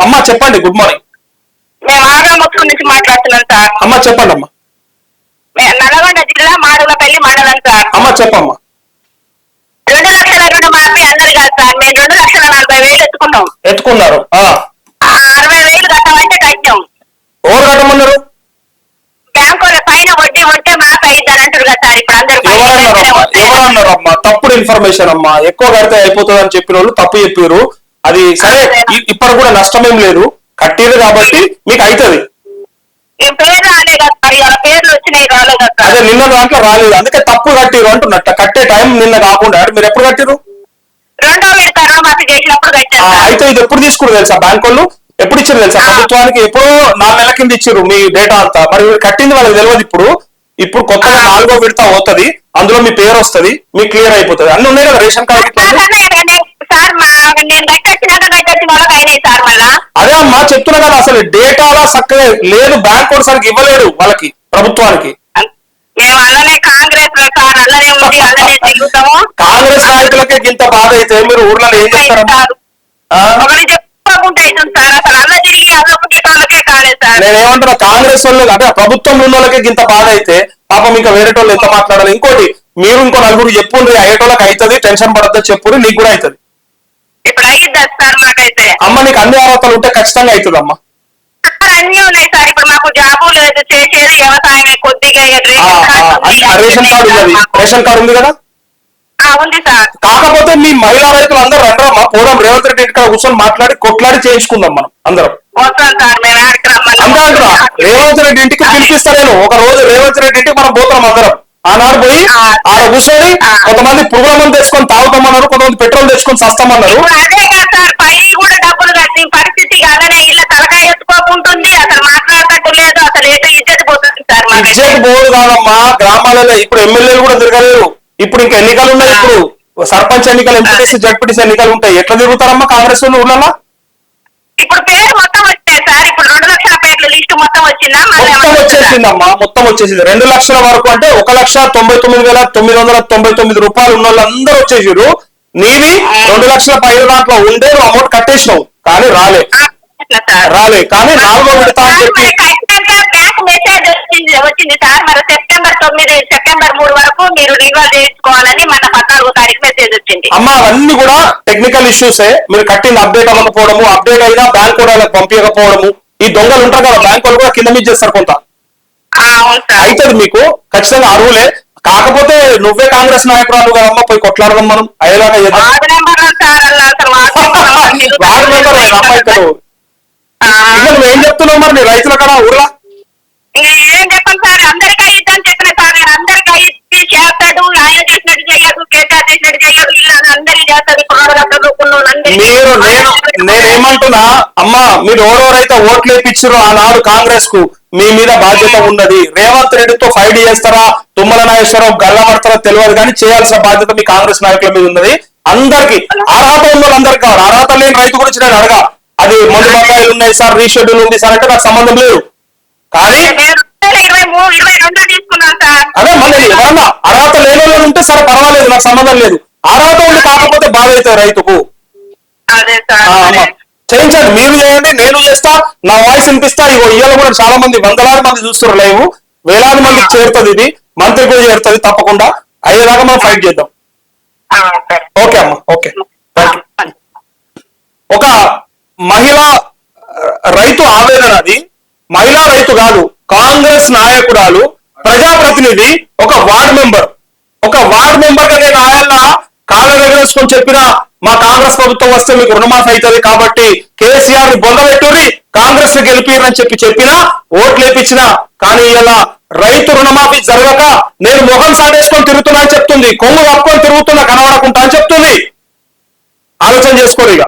అమ్మ చెప్పండి good morning మేము ఆగమొత్తు నుంచి మాట్లాడుతున్నాం సార్. అమ్మ చెప్పండి అమ్మా. మే- నల్గొండ జిల్లా మాడుగులపల్లి మండలం సార్. అమ్మ చెప్పమ్మా. రెండు లక్షల రుణం మాపి అన్నారు కదా సార్. మేము రెండు లక్షల నలభై వేలు ఎత్తుకున్నాం. ఎత్తుకున్నారు. ఆ. ఆ అరవై వేలు కట్టమంటే కట్టాం. ఎవరు కట్టమన్నారు? బ్యాంకు వాళ్ళ పైన వడ్డీ ఉంటే మాకు అయిద్దని అంటారు కదా సార్. ఇప్పుడు అందరు పైన వడ్డీ. ఎవరన్నారు అమ్మా తప్పుడు ఇన్ఫర్మేషన్ అమ్మా. ఎక్కువ కడితే అయిపోతుంది అని చెప్పిన వాళ్ళు తప్పు చెప్పారు అది సరే ఇ- ఇప్పుడు కూడా నష్టం ఏం లేదు. కట్టిరు కాబట్టి మీకు అవుతుంది అదే నిన్న దాంట్లో రాలేదు. అందుకే తప్పు కట్టిరు అంటున్నట్ట. కట్టే టైం నిన్న కాకుండా. మీరు ఎప్పుడు కట్టిరు. అయితే ఇది ఎప్పుడు తీసుకురు తెలుసా? బ్యాంక్ వాళ్ళు? ఎప్పుడు ఇచ్చారు తెలుసా? ప్రభుత్వానికి ఎప్పుడో నాలుగు నెలల కింద ఇచ్చారు మీ డేటా అంతా. మరి కట్టింది వాళ్ళకి తెలియదు ఇప్పుడు. ఇప్పుడు కొత్తగా నాలుగో విడత అవుతుంది. అందులో మీ పేరు వస్తది. మీకు క్లియర్ అయిపోతుంది. అన్ని ఉన్నాయి కదా రేషన్ కార్డు సార్ నేను- సార్ మా నేను కట్టొచ్చినాక కట్టొచ్చిన వాళ్ళకి అయినాయి సార్ మళ్ళా అదే అమ్మా చెప్తున్నా కదా అసలు డేటాలా చక్కగా లేదు బ్యాంక్ కూడా సరిగ్గా ఇవ్వలేడు వాళ్ళకి ప్రభుత్వానికి. మేము అలానే కాంగ్రెస్ సార్ అలానే అలానే తిరుగుతాము. కాంగ్రెస్ నాయకులకే ఇంత బాధ అయితే మీరు ఊర్లలో ఏం? ఒకటి సార్ అసలు అల్ల తిరిగి కాలేదు సార్. నేనేమంటున్నా కాంగ్రెస్ వాళ్ళు అంటే ప్రభుత్వం ఉన్న వాళ్ళకి ఇంత బాధ అయితే పాపం ఇంకా వేరే వాళ్ళు ఎంత మాట్లాడాలి? ఇంకోటి మీరు ఇంకో నలుగురు చెప్పుండ్రి అయ్యేటోళ్ళకి అవుతుంది టెన్షన్ పడద్దు చెప్పుర్రి నీకు కూడా అవుతుంది. ఇప్పుడు అయ్యిద్దా సార్ మాకైతే? అమ్మ నీకు అన్ని అర్హతలు ఉంటే ఖచ్చితంగా అవుతుంది అమ్మ సార్ అన్ని ఉన్నాయి సార్. ఇప్పుడు మాకు జాబు లేదు చేసేది కొద్దిగా రేషన్ కార్డు ఉంది. ఆ, రేషన్ కార్డు ఉన్నది. రేషన్ కార్డు ఉంది కదా? ఆ, ఉంది సార్. కాకపోతే మీ మహిళా రైతులు అందరూ రండ్రమ్మా పోదాం రేవంత్ రెడ్డి ఇక్కడ కూర్చొని మాట్లాడి కొట్లాడి చేయించుకుందాం మనం అందరం. అంటున్నా. రేవంత్ రెడ్డి ఇంటికి పిలిపిస్తారేను ఒక రోజు రేవంత్ రెడ్డి ఇంటికి మనం పోతాం అందరం. ఆనాడు పోయి ఆడ కూర్చొని కొంతమంది పురుగుల మంది తెచ్చుకొని తాగుతామన్నారు కొంతమంది పెట్రోల్ తెచ్చుకొని సస్తామన్నారు. బోర్డు కాదమ్మా. గ్రామాలలో ఇప్పుడు ఎమ్మెల్యేలు కూడా తిరగలేరు. ఇప్పుడు ఇంకా ఎన్నికలు ఉన్నాయి. ఇప్పుడు సర్పంచ్ ఎన్నికలు ఎంపీటీసీ జడ్పీటీసీ ఎన్నికలు ఉంటాయి. ఎట్లా తిరుగుతారమ్మా కాంగ్రెస్ వాళ్ళు ఊళ్ళలో ఇప్పుడు పేరు మొత్తం వచ్చాయి సార్. ఇప్పుడు రెండు లక్షల పేర్లు లిస్టు మొత్తం వచ్చిందా? మొత్తం? వచ్చేసిందమ్మా. మొత్తం వచ్చేసింది. రెండు లక్షల వరకు అంటే ఒక లక్ష తొంభై తొమ్మిది వేల తొమ్మిది వందల తొంభై తొమ్మిది రూపాయలు ఉన్న వాళ్ళందరూ వచ్చేసారు నీవి రెండు లక్షల పైన దాంట్లో ఉండే అమౌంట్ కట్టేసినావు. కానీ రాలే. రాలే. కానీ నాలుగో విడత అని చెప్పి మరి కట్టినాక బ్యాంక్ మెసేజ్ వచ్చింది. సార్ మరి సెప్టెంబర్ తొమ్మిది సెప్టెంబర్ మూడు వరకు మీరు రివాల్వ్ చేసుకోవాలని మన పద్నాలుగో తారీఖు మెసేజ్ వచ్చింది. అమ్మ అవన్నీ కూడా టెక్నికల్ ఇష్యూసే మీరు కట్టింది అప్డేట్ అవ్వకపోవడము అప్డేట్ అయినా బ్యాంక్ కూడా పంపించకపోవడము. ఈ దొంగలు ఉంటారు కదా బ్యాంక్ వాళ్ళు కూడా కింద మీద చేస్తారు కొంత. అవుతుంది మీకు? ఖచ్చితంగా అరువులే. కాకపోతే నువ్వే కాంగ్రెస్ నాయకురాలు కదమ్మా పోయి కొట్లాడదాం మనం. అయ్యేలాగా వార్డు మెంబర్ అమ్మ ఇక్కడ ఆ, ఇంకా నువ్వు ఏం చెప్తున్నావు మరి? రైతుల కదా ఊర్లో ఇంకా ఏం చెప్పండి సార్ అందరికీ అయ్యిద్దని చెప్పిన సార్ అందరికీ అయ్యి చేస్తాడు ఆయన చేసినట్టు చెయ్యదు కేటార్ చేసినట్టు చెయ్యదు ఇలా అందరికి చేస్తాడు మీరు నేను నేనేమంటున్నా అమ్మా మీరు ఎవరెవరైతే ఓట్లు వేయించారో ఆనాడు కాంగ్రెస్కు మీ మీద బాధ్యత ఉన్నది. రేవంత్ రెడ్డితో ఫైట్ చేస్తారా తుమ్మల నాగేశ్వరరావు గల్లబడతారో తెలియదు కానీ చేయాల్సిన బాధ్యత మీ కాంగ్రెస్ నాయకుల మీద ఉన్నది. అందరికి అర్హత ఉన్న వాళ్ళందరికీ కావాలి. అర్హత లేని రైతు గురించి నేను అడగా. అది మందు బకాయిలు ఉన్నాయి సార్ రీషెడ్యూల్ ఉంది సార్ అంటే నాకు సంబంధం లేదు. కానీ ఇరవై రెండు సార్? అదే మళ్ళీ ఎవరన్నా అర్హత లేని వాళ్ళు ఉంటే సరే పర్వాలేదు నాకు సంబంధం లేదు. అర్హత ఉండి కాకపోతే బాధ అవుతుంది రైతుకు. అదే సార్. చేయించండి మీరు చేయండి నేను చేస్తా నా వాయిస్ వినిపిస్తా. ఇగో ఇవాళ కూడా చాలా మంది వందలాది మంది చూస్తున్నారు లైవ్. వేలాది మందికి చేరుతుంది ఇది. మంత్రి కూడా చేరుతుంది తప్పకుండా. అయ్యేదాకా మనం ఫైట్ చేద్దాం. ఓకే అమ్మా ఓకే. ఒక మహిళా రైతు ఆవేదన అది. మహిళా రైతు కాదు కాంగ్రెస్ నాయకురాలు ప్రజాప్రతినిధి ఒక వార్డ్ మెంబర్. ఒక వార్డ్ మెంబర్గా నేను ఆయన కాళ్ళ ఎగరేసుకొని చెప్పిన మా కాంగ్రెస్ ప్రభుత్వం వస్తే మీకు రుణమాఫీ అవుతుంది కాబట్టి కేసీఆర్ని బొందబెట్టుర్రి కాంగ్రెస్ని గెలిపిరని చెప్పి చెప్పినా ఓట్లు వేపించిన కానీ ఇలా రైతు రుణమాఫీ జరగక నేను మొహం సాటేసుకొని తిరుగుతున్నా అని చెప్తుంది. కొమ్ము కప్పుకొని తిరుగుతున్నా కనబడకుంటా అని చెప్తుంది. ఆలోచన చేసుకోరు ఇక.